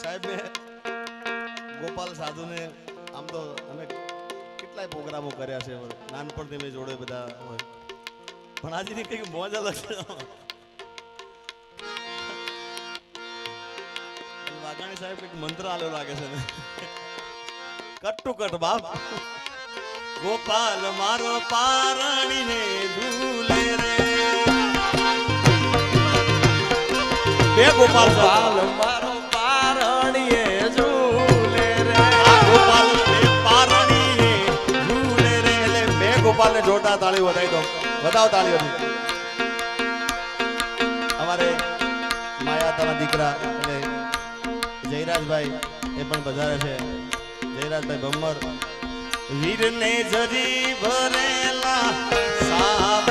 સાહેબ, ગોપાલ સાધુને આમ તો અમે કેટલાય પ્રોગ્રામો કર્યા છે નાનપણથી મેં જોડે બધા હોય. પણ આજની કંઈક મોજ અલગ છે. વાઘાણી સાહેબ કંઈક મંત્ર આલો લાગે છે કટ ટુ કટ, બાપ. ગોપાલ, મારો પારણીને ઝૂલે રે. બે ગોપાલ, મારો જોરદાર તાળી વધાવી દો. વધાવો તાળીઓ અમારે માયાતાના દીકરા એટલે જયરાજભાઈ એ પણ વધારે છે. જયરાજભાઈ ભમ્મર વીરને જરી ભરેલા સાપારે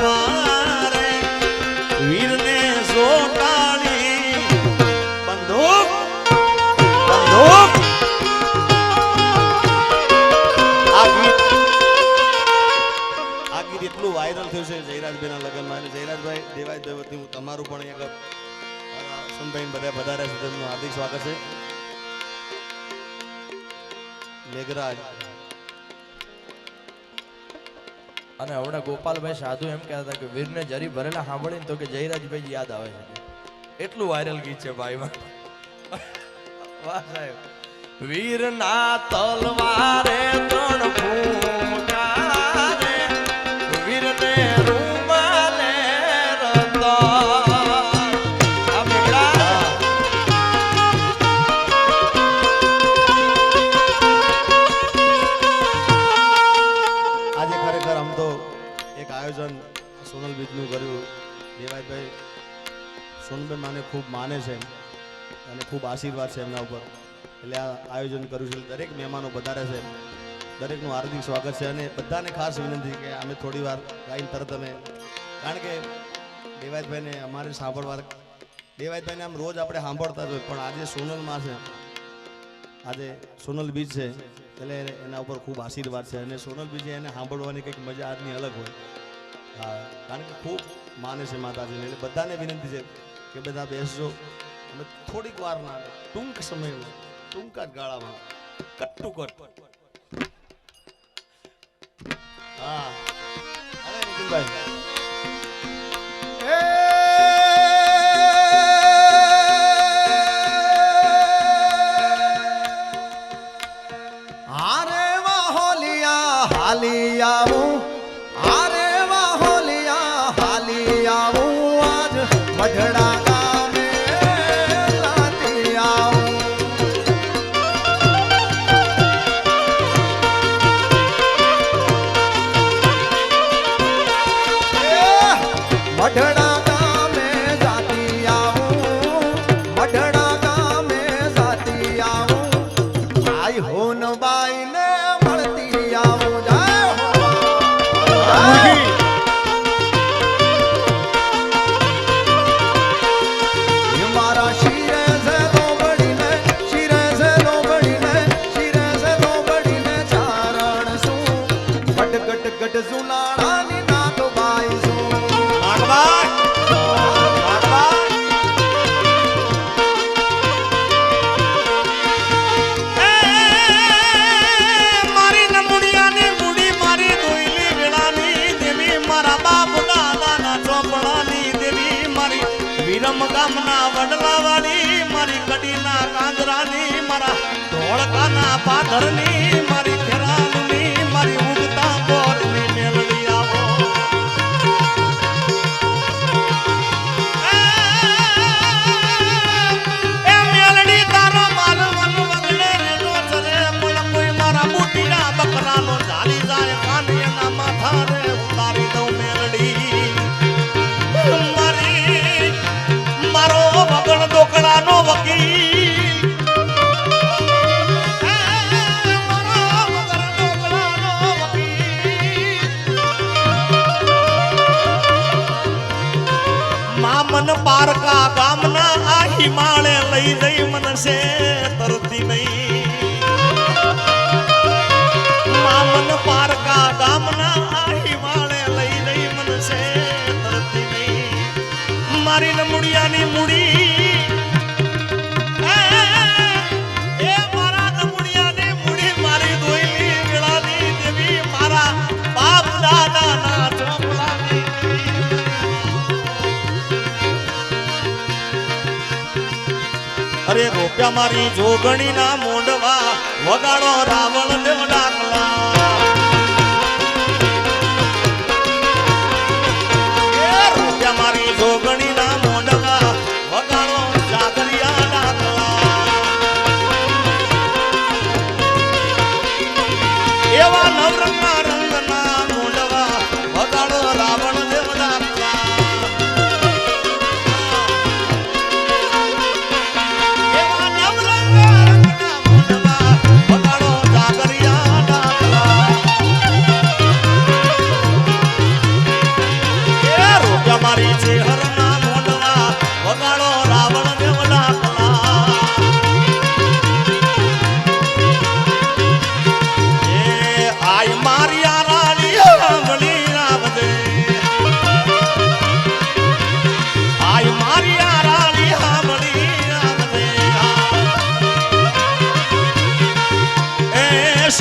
તમારું પણ અહીંયા બધા વધારે છે તેમનું હાર્દિક સ્વાગત છે. મેઘરાજ. અને હમણાં ગોપાલભાઈ સાધુ એમ કહેતા હતા કે વીરને જરી ભરેલા સાંભળીને તો કે જયરાજભાઈ યાદ આવે છે. એટલું વાયરલ ગીત છે ભાઈ વાહ. સાહેબ. વીરના તલવારે ત્રણ ફૂંકા ખૂબ માને છે અને ખૂબ આશીર્વાદ છે એમના ઉપર. એટલે આ આયોજન કર્યું છે. દરેક મહેમાનો વધારે છે દરેકનું હાર્દિક સ્વાગત છે. અને બધાને ખાસ વિનંતી કે અમે થોડી વાર ગાઈને તરત અમે કારણ કે દેવાયતભાઈને અમારે સાંભળવા દેવાયતભાઈને આમ રોજ આપણે સાંભળતા જ હોય. પણ આજે સોનલમાં છે. આજે સોનલ બીચ છે. એટલે એના ઉપર ખૂબ આશીર્વાદ છે. અને સોનલ બીજે એને સાંભળવાની કંઈક મજા આજની અલગ હોય. હા, કારણ કે ખૂબ માને છે માતાજીને. એટલે બધાને વિનંતી છે. કે બધા બેસજો. અને થોડીક વારના ટૂંક સમયમાં ટૂંકા જ ગાળામાં. કટ ટુ કટ હા. અરે નિતિનભાઈ. આવું. આઈ હોન બાઈ ને મળતી આવું. જાય હો. બાઈ. ગામના વડલાવાળી મારી કડીના કાંદરાની મારા ધોળકાના પાધરની મારી હિમાળે લઈ જઈ મનસે તમારી જોગણી ના મોંડવા વગાડો રાવણ દેવડા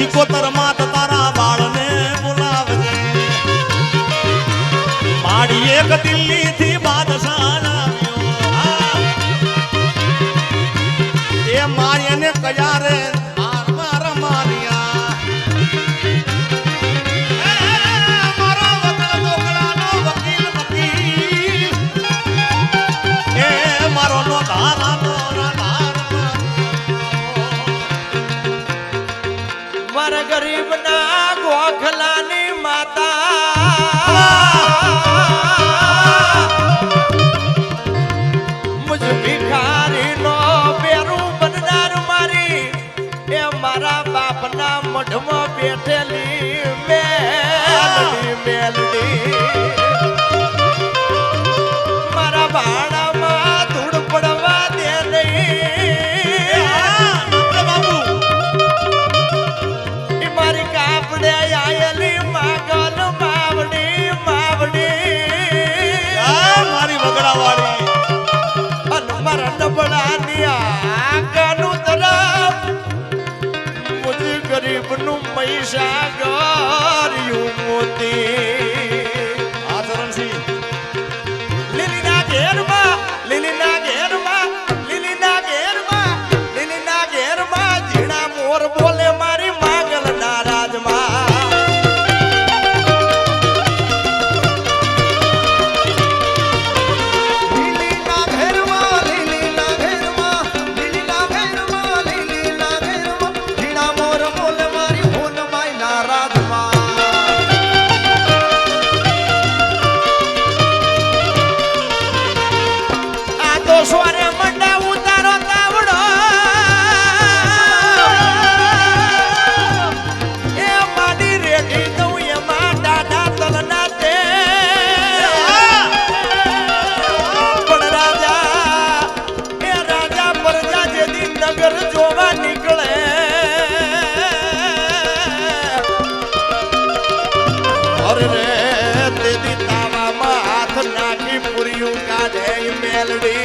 শিকো তার মা ગરીબના માતા. મુજ નો પેરું બનનાર મારી, એ મારા બાપના મઢમાં બેઠેલી મેલડી મેલડી. મારા બાળ અરે તેદી તારામાં હાથ નાખી પૂર્યું કાઢે મેલડી